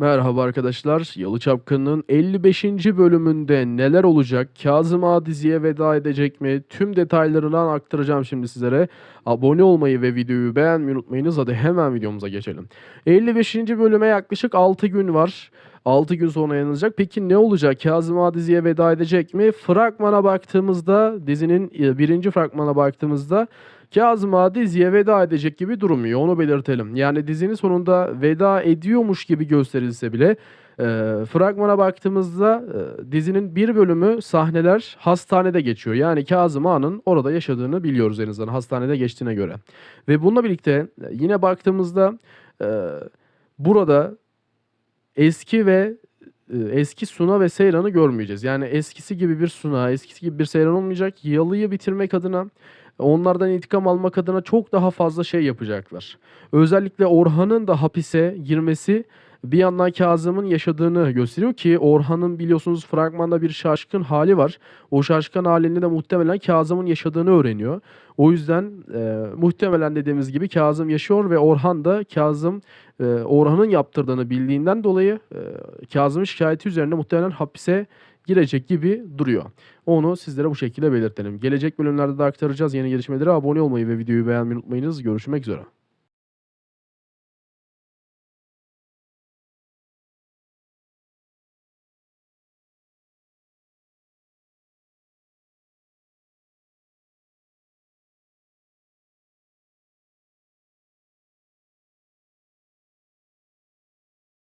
Merhaba arkadaşlar. Yalı Çapkın'ın 55. bölümünde neler olacak? Kazım Ağa diziye veda edecek mi? Tüm detaylarından aktaracağım şimdi sizlere. Abone olmayı ve videoyu beğenmeyi unutmayınız. Hadi hemen videomuza geçelim. 55. bölüme yaklaşık 6 gün var. 6 gün sonra yayınlanacak. Peki ne olacak? Kazım Ağa diziye veda edecek mi? Fragmana baktığımızda, dizinin e, birinci fragmana baktığımızda Kazım Ağa diziye veda edecek gibi durmuyor. Onu belirtelim. Yani dizinin sonunda veda ediyormuş gibi gösterilse bile e, fragmana baktığımızda e, dizinin bir bölümü sahneler hastanede geçiyor. Yani Kazım Ağa'nın orada yaşadığını biliyoruz en azından hastanede geçtiğine göre. Ve bununla birlikte e, yine baktığımızda e, burada eski ve e, eski Suna ve Seyran'ı görmeyeceğiz. Yani eskisi gibi bir Suna, eskisi gibi bir Seyran olmayacak. Yalı'yı bitirmek adına onlardan intikam almak adına çok daha fazla şey yapacaklar. Özellikle Orhan'ın da hapise girmesi bir yandan Kazım'ın yaşadığını gösteriyor ki Orhan'ın biliyorsunuz fragmanda bir şaşkın hali var. O şaşkın halinde de muhtemelen Kazım'ın yaşadığını öğreniyor. O yüzden e, muhtemelen dediğimiz gibi Kazım yaşıyor ve Orhan da Kazım e, Orhan'ın yaptırdığını bildiğinden dolayı e, Kazım'ın şikayeti üzerine muhtemelen hapise girecek gibi duruyor. Onu sizlere bu şekilde belirtelim. Gelecek bölümlerde de aktaracağız yeni gelişmeleri. Abone olmayı ve videoyu beğenmeyi unutmayınız. Görüşmek üzere.